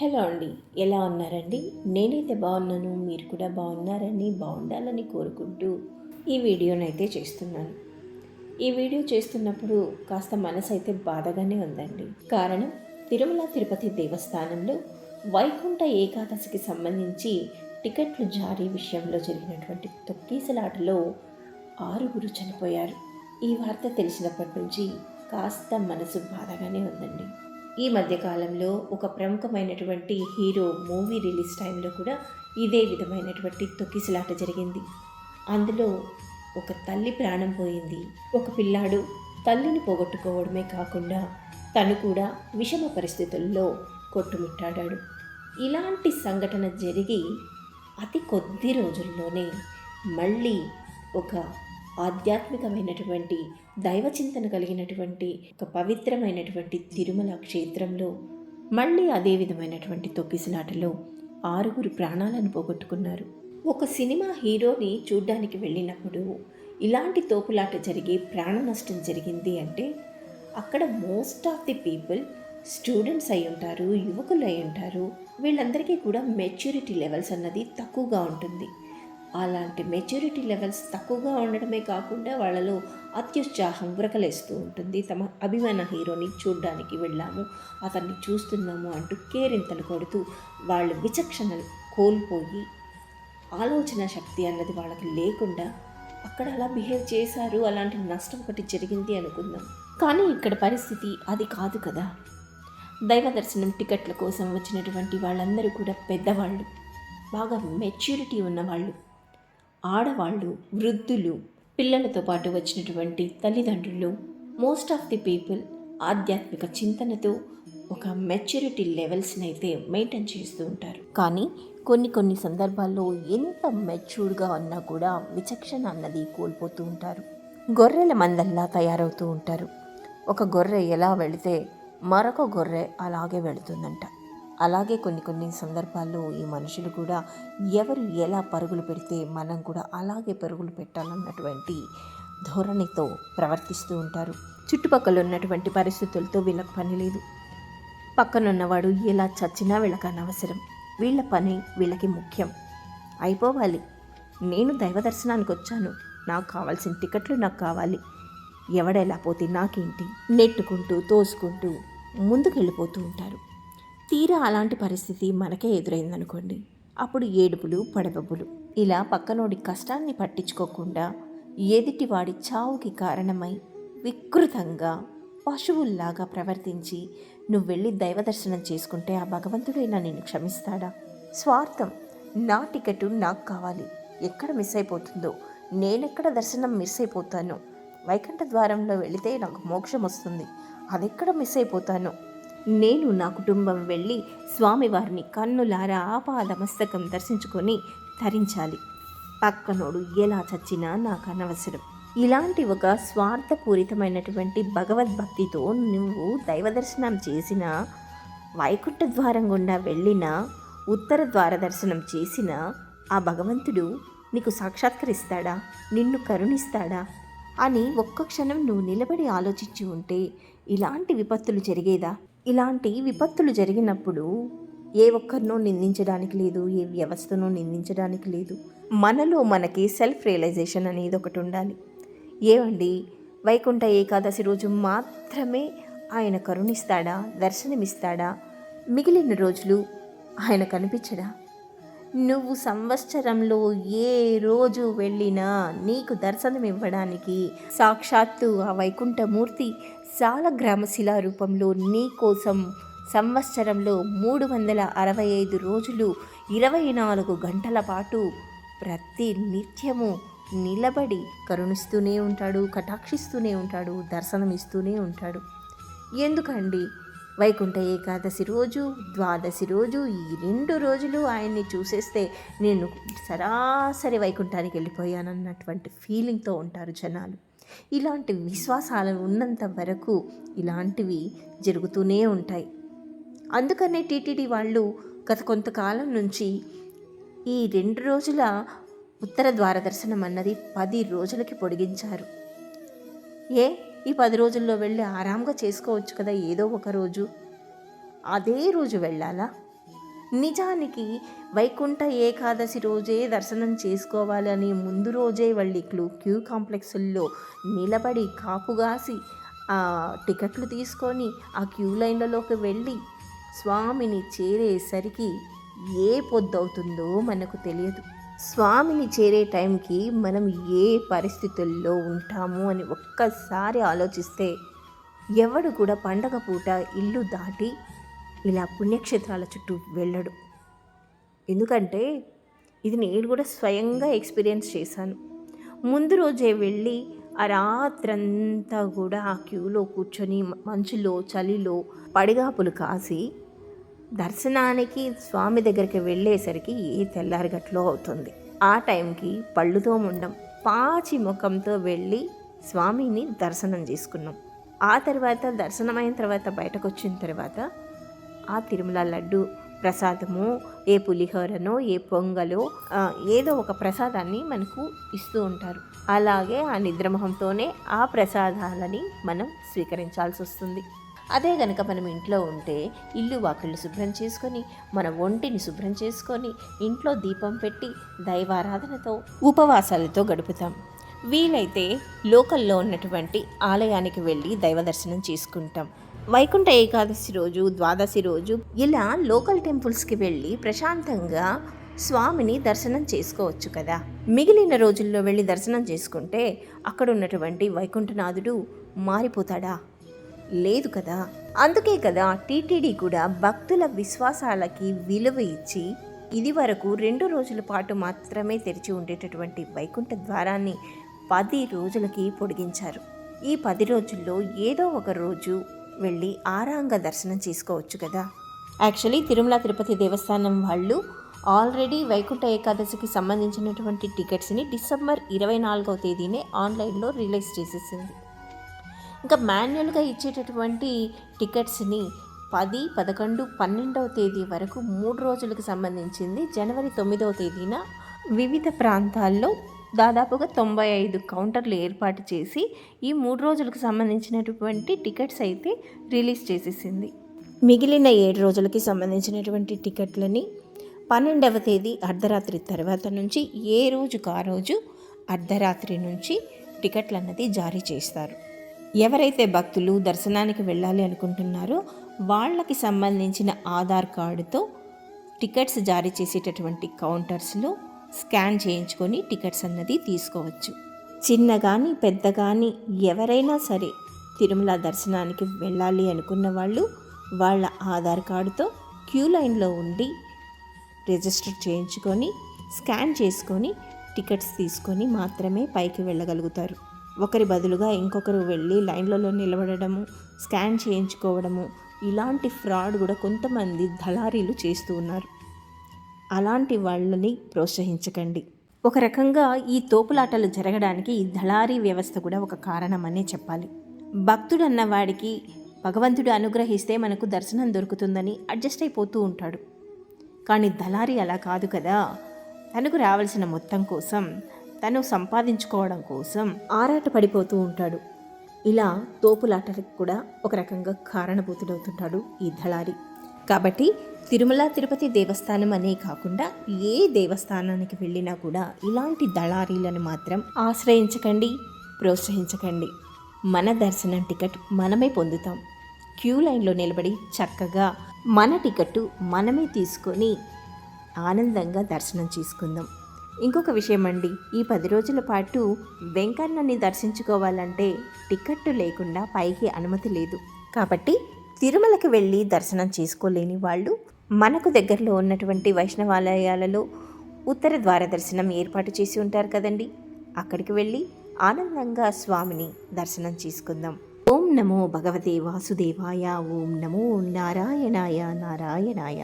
Hello అండి ఎలా ఉన్నారండి? నేనైతే బాగున్నాను మీరు కూడా బాగున్నారని బాగుండాలని కోరుకుంటూ ఈ వీడియోనైతే చేస్తున్నాను. ఈ వీడియో చేస్తున్నప్పుడు కాస్త మనసు అయితే బాధగానే ఉందండి. కారణం తిరుమల తిరుపతి దేవస్థానంలో వైకుంఠ ఏకాదశికి సంబంధించి టికెట్లు జారీ విషయంలో జరిగినటువంటి తొక్కీసలాటలో ఆరుగురు చనిపోయారు. ఈ వార్త తెలిసినప్పటి నుంచి కాస్త మనసు బాధగానే ఉందండి. ఈ మధ్యకాలంలో ఒక ప్రముఖమైనటువంటి హీరో మూవీ రిలీజ్ టైంలో కూడా ఇదే విధమైనటువంటి తొక్కిసలాట జరిగింది. అందులో ఒక తల్లి ప్రాణం పోయింది. ఒక పిల్లాడు తల్లిని పోగొట్టుకోవడమే కాకుండా తను కూడా విషమ పరిస్థితుల్లో కొట్టుమిట్టాడాడు. ఇలాంటి సంఘటన జరిగి అతి కొద్ది రోజుల్లోనే మళ్ళీ ఒక ఆధ్యాత్మికమైనటువంటి దైవచింతన కలిగినటువంటి ఒక పవిత్రమైనటువంటి తిరుమల క్షేత్రంలో మళ్ళీ అదే విధమైనటువంటి తొక్కిసలాటలో ఆరుగురు ప్రాణాలను పోగొట్టుకున్నారు. ఒక సినిమా హీరోని చూడ్డానికి వెళ్ళినప్పుడు ఇలాంటి తోపులాట జరిగి ప్రాణ నష్టం జరిగింది అంటే అక్కడ most of the people students అయి ఉంటారు యువకులు అయి ఉంటారు వీళ్ళందరికీ కూడా మెచ్యూరిటీ లెవెల్స్ అన్నది తక్కువగా ఉంటుంది. అలాంటి మెచ్యూరిటీ లెవెల్స్ తక్కువగా ఉండడమే కాకుండా వాళ్ళలో అత్యుత్సాహం ఉరకలేస్తూ ఉంటుంది. తమ అభిమాన హీరోని చూడ్డానికి వెళ్ళాము. అతన్ని చూస్తున్నాము అంటూ కేరింతలు కొడుతూ వాళ్ళు విచక్షణ కోల్పోయి ఆలోచన శక్తి అన్నది వాళ్ళకి లేకుండా అక్కడ అలా బిహేవ్ చేశారు. అలాంటి నష్టం ఒకటి జరిగింది అనుకుందాం. కానీ ఇక్కడ పరిస్థితి అది కాదు కదా. దైవ దర్శనం టికెట్ల కోసం వచ్చినటువంటి వాళ్ళందరూ కూడా పెద్దవాళ్ళు. బాగా మెచ్యూరిటీ ఉన్నవాళ్ళు. ఆడవాళ్ళు వృద్ధులు పిల్లలతో పాటు వచ్చినటువంటి తల్లిదండ్రులు మోస్ట్ ఆఫ్ ది పీపుల్ ఆధ్యాత్మిక చింతనతో ఒక మెచ్యూరిటీ లెవెల్స్ని అయితే మెయింటైన్ చేస్తూ ఉంటారు. కానీ కొన్ని కొన్ని సందర్భాల్లో ఎంత మెచ్యూర్డ్గా ఉన్నా కూడా విచక్షణ అన్నది కోల్పోతూ ఉంటారు. గొర్రెల మందల్లా తయారవుతూ ఉంటారు. ఒక గొర్రె ఎలా వెళితే మరొక గొర్రె అలాగే వెళుతుందంట. అలాగే కొన్ని కొన్ని సందర్భాల్లో ఈ మనుషులు కూడా ఎవరు ఎలా పరుగులు పెడితే మనం కూడా అలాగే పరుగులు పెట్టాలన్నటువంటి ధోరణితో ప్రవర్తిస్తూ ఉంటారు. చుట్టుపక్కల ఉన్నటువంటి పరిస్థితులతో వీళ్ళకి పని లేదు. పక్కనున్నవాడు ఎలా చచ్చినా వీళ్ళకి అనవసరం. వీళ్ళ పని వీళ్ళకి ముఖ్యం. అయిపోవాలి. నేను దైవ దర్శనానికి వచ్చాను. నాకు కావాల్సిన టికెట్లు నాకు కావాలి. ఎవడెలా పోతే నాకేంటి? నెట్టుకుంటూ తోసుకుంటూ ముందుకెళ్ళిపోతూ ఉంటారు. తీరా అలాంటి పరిస్థితి మనకే ఎదురైందనుకోండి. అప్పుడు ఏడుపులు పడబబ్బులు ఇలా పక్కనోడి కష్టాన్ని పట్టించుకోకుండా ఎదుటివాడి చావుకి కారణమై వికృతంగా పశువుల్లాగా ప్రవర్తించి నువ్వు వెళ్ళి దైవ దర్శనం చేసుకుంటే ఆ భగవంతుడైనా నిన్ను క్షమిస్తాడా? స్వార్థం నా టికెట్ నాకు కావాలి. ఎక్కడ మిస్ అయిపోతుందో నేనెక్కడ దర్శనం మిస్ అయిపోతాను వైకుంఠ ద్వారంలో వెళితే నాకు మోక్షం వస్తుంది అదెక్కడ మిస్ అయిపోతాను నేను నా కుటుంబం వెళ్ళి స్వామివారిని కన్నులారా ఆపాదమస్తకం దర్శించుకొని ధరించాలి పక్కనోడు ఎలా చచ్చినా నాకు అనవసరం. ఇలాంటి ఒక స్వార్థపూరితమైనటువంటి భగవద్భక్తితో నువ్వు దైవ దర్శనం చేసిన వైకుంఠ ద్వారం గుండా వెళ్ళిన ఉత్తర ద్వార దర్శనం చేసిన ఆ భగవంతుడు నీకు సాక్షాత్కరిస్తాడా? నిన్ను కరుణిస్తాడా? అని ఒక్క క్షణం నువ్వు నిలబడి ఆలోచించి ఉంటే ఇలాంటి విపత్తులు జరిగేదా? ఇలాంటి విపత్తులు జరిగినప్పుడు ఏ ఒక్కరినో నిందించడానికి లేదు ఏ వ్యవస్థను నిందించడానికి లేదు. మనలో మనకి సెల్ఫ్ రియలైజేషన్ అనేది ఒకటి ఉండాలి. ఏమండి వైకుంఠ ఏకాదశి రోజు మాత్రమే ఆయన కరుణిస్తాడా? దర్శనమిస్తాడా? మిగిలిన రోజులు ఆయన కనిపించడా? నువ్వు సంవత్సరంలో ఏ రోజు వెళ్ళినా నీకు దర్శనం ఇవ్వడానికి సాక్షాత్తు ఆ వైకుంఠమూర్తి సాలగ్రామ శిలా రూపంలో నీ కోసం సంవత్సరంలో మూడు వందల అరవై ఐదు రోజులు ఇరవై నాలుగు గంటల పాటు ప్రతి నిత్యము నిలబడి కరుణిస్తూనే ఉంటాడు కటాక్షిస్తూనే ఉంటాడు దర్శనమిస్తూనే ఉంటాడు. ఎందుకండి? వైకుంఠ ఏకాదశి రోజు ద్వాదశి రోజు ఈ రెండు రోజులు ఆయన్ని చూసేస్తే నేను సరాసరి వైకుంఠానికి వెళ్ళిపోయానన్నటువంటి ఫీలింగ్తో ఉంటారు జనాలు. ఇలాంటి విశ్వాసాలు ఉన్నంత వరకు ఇలాంటివి జరుగుతూనే ఉంటాయి. అందుకనే టీటీడీ వాళ్ళు గత కొంతకాలం నుంచి ఈ రెండు రోజుల ఉత్తర ద్వార దర్శనం అన్నది పది రోజులకి పొడిగించారు. ఏ? ఈ పది రోజుల్లో వెళ్ళి ఆరాంగా చేసుకోవచ్చు కదా ఏదో ఒక రోజు. అదే రోజు వెళ్ళాలా? నిజానికి వైకుంఠ ఏకాదశి రోజే దర్శనం చేసుకోవాలని ముందు రోజే వెళ్ళి క్లూ క్యూ కాంప్లెక్స్ల్లో నిలబడి కాపుగాసి ఆ టికెట్లు తీసుకొని ఆ క్యూ లైన్లలోకి వెళ్ళి స్వామిని చేరేసరికి ఏ పొద్దవుతుందో మనకు తెలియదు. స్వామిని చేరే టైంకి మనం ఏ పరిస్థితుల్లో ఉంటాము అని ఒక్కసారి ఆలోచిస్తే ఎవడు కూడా పండగ పూట ఇల్లు దాటి ఇలా పుణ్యక్షేత్రాల చుట్టూ వెళ్ళడు. ఎందుకంటే ఇది నేను కూడా స్వయంగా ఎక్స్పీరియన్స్ చేశాను. ముందు రోజే వెళ్ళి ఆ రాత్రంతా కూడా ఆ క్యూలో కూర్చొని మంచులో చలిలో పడిగాపులు కాసి దర్శనానికి స్వామి దగ్గరికి వెళ్ళేసరికి ఏ తెల్లారిగట్లో అవుతుంది. ఆ టైంకి పళ్ళుతో ఉండం పాచి ముఖంతో వెళ్ళి స్వామిని దర్శనం చేసుకున్నాం. ఆ తర్వాత దర్శనమైన తర్వాత బయటకు వచ్చిన తర్వాత ఆ తిరుమల లడ్డు ప్రసాదము ఏ పులిహోరనో ఏ పొంగలో ఏదో ఒక ప్రసాదాన్ని మనకు ఇస్తూ ఉంటారు. అలాగే ఆ నిద్రమొహంతోనే ఆ ప్రసాదాలని మనం స్వీకరించాల్సి వస్తుంది. అదే గనక మనం ఇంట్లో ఉంటే ఇల్లు వాకిళ్ళు శుభ్రం చేసుకొని మన ఒంటిని శుభ్రం చేసుకొని ఇంట్లో దీపం పెట్టి దైవారాధనతో ఉపవాసాలతో గడుపుతాం. వీలైతే లోకల్లో ఉన్నటువంటి ఆలయానికి వెళ్ళి దైవ దర్శనం చేసుకుంటాం. వైకుంఠ ఏకాదశి రోజు ద్వాదశి రోజు ఇలా లోకల్ టెంపుల్స్కి వెళ్ళి ప్రశాంతంగా స్వామిని దర్శనం చేసుకోవచ్చు కదా. మిగిలిన రోజుల్లో వెళ్ళి దర్శనం చేసుకుంటే అక్కడ ఉన్నటువంటి వైకుంఠనాథుడు మారిపోతాడా? లేదు కదా. అందుకే కదా టీటీడీ కూడా భక్తుల విశ్వాసాలకి విలువ ఇచ్చి ఇది వరకు రెండు రోజుల పాటు మాత్రమే తెరిచి ఉండేటటువంటి వైకుంఠ ద్వారాన్ని పది రోజులకి పొడిగించారు. ఈ పది రోజుల్లో ఏదో ఒక రోజు వెళ్ళి ఆరాంగ దర్శనం చేసుకోవచ్చు కదా. యాక్చువల్లీ తిరుమల తిరుపతి దేవస్థానం వాళ్ళు ఆల్రెడీ వైకుంఠ ఏకాదశికి సంబంధించినటువంటి టికెట్స్ని డిసెంబర్ ఇరవై నాలుగవ తేదీనే ఆన్లైన్లో రిలీజ్ చేసేసింది. ఇంకా మాన్యువల్గా ఇచ్చేటటువంటి టికెట్స్ని పది పదకొండు పన్నెండవ తేదీ వరకు మూడు రోజులకు సంబంధించింది జనవరి తొమ్మిదవ తేదీన వివిధ ప్రాంతాల్లో దాదాపుగా తొంభై ఐదు కౌంటర్లు ఏర్పాటు చేసి ఈ మూడు రోజులకు సంబంధించినటువంటి టికెట్స్ అయితే రిలీజ్ చేసేసింది. మిగిలిన ఏడు రోజులకి సంబంధించినటువంటి టికెట్లని పన్నెండవ తేదీ అర్ధరాత్రి తర్వాత నుంచి ఏ రోజుకు ఆ రోజు అర్ధరాత్రి నుంచి టికెట్లు అన్నది జారీ చేస్తారు. ఎవరైతే భక్తులు దర్శనానికి వెళ్ళాలి అనుకుంటున్నారో వాళ్ళకి సంబంధించిన ఆధార్ కార్డుతో టికెట్స్ జారీ చేసేటటువంటి కౌంటర్స్లో స్కాన్ చేయించుకొని టికెట్స్ అన్నది తీసుకోవచ్చు. చిన్న కానీ పెద్ద కానీ ఎవరైనా సరే తిరుమల దర్శనానికి వెళ్ళాలి అనుకున్న వాళ్ళు వాళ్ళ ఆధార్ కార్డుతో క్యూ లైన్లో ఉండి రిజిస్టర్ చేయించుకొని స్కాన్ చేసుకొని టికెట్స్ తీసుకొని మాత్రమే పైకి వెళ్ళగలుగుతారు. ఒకరి బదులుగా ఇంకొకరు వెళ్ళి లైన్లలో నిలబడము స్కాన్ చేయించుకోవడము ఇలాంటి ఫ్రాడ్ కూడా కొంతమంది దళారీలు చేస్తూ ఉన్నారు. అలాంటి వాళ్ళని ప్రోత్సహించకండి. ఒక రకంగా ఈ తోపులాటలు జరగడానికి ఈ దళారీ వ్యవస్థ కూడా ఒక కారణమనే చెప్పాలి. భక్తుడు అన్నవాడికి భగవంతుడు అనుగ్రహిస్తే మనకు దర్శనం దొరుకుతుందని అడ్జస్ట్ అయిపోతూ ఉంటాడు. కానీ దళారీ అలా కాదు కదా. తనకు రావాల్సిన మొత్తం కోసం తను సంపాదించుకోవడం కోసం ఆరాట పడిపోతూ ఉంటాడు. ఇలా తోపులాటలకు కూడా ఒక రకంగా కారణభూతుడవుతుంటాడు ఈ దళారి. కాబట్టి తిరుమల తిరుపతి దేవస్థానం అనే కాకుండా ఏ దేవస్థానానికి వెళ్ళినా కూడా ఇలాంటి దళారీలను మాత్రం ఆశ్రయించకండి ప్రోత్సహించకండి. మన దర్శనం టికెట్ మనమే పొందుతాం. క్యూ లైన్లో నిలబడి చక్కగా మన టికెట్టు మనమే తీసుకొని ఆనందంగా దర్శనం చేసుకుందాం. ఇంకొక విషయం అండి ఈ పది రోజుల పాటు వెంకన్నని దర్శించుకోవాలంటే టికెట్టు లేకుండా పైకి అనుమతి లేదు. కాబట్టి తిరుమలకి వెళ్ళి దర్శనం చేసుకోలేని వాళ్ళు మనకు దగ్గరలో ఉన్నటువంటి వైష్ణవాలయాలలో ఉత్తర ద్వార దర్శనం ఏర్పాటు చేసి ఉంటారు కదండి. అక్కడికి వెళ్ళి ఆనందంగా స్వామిని దర్శనం చేసుకుందాం. ఓం నమో భగవతే వాసుదేవాయ ఓం నమో నారాయణాయ నారాయణాయ.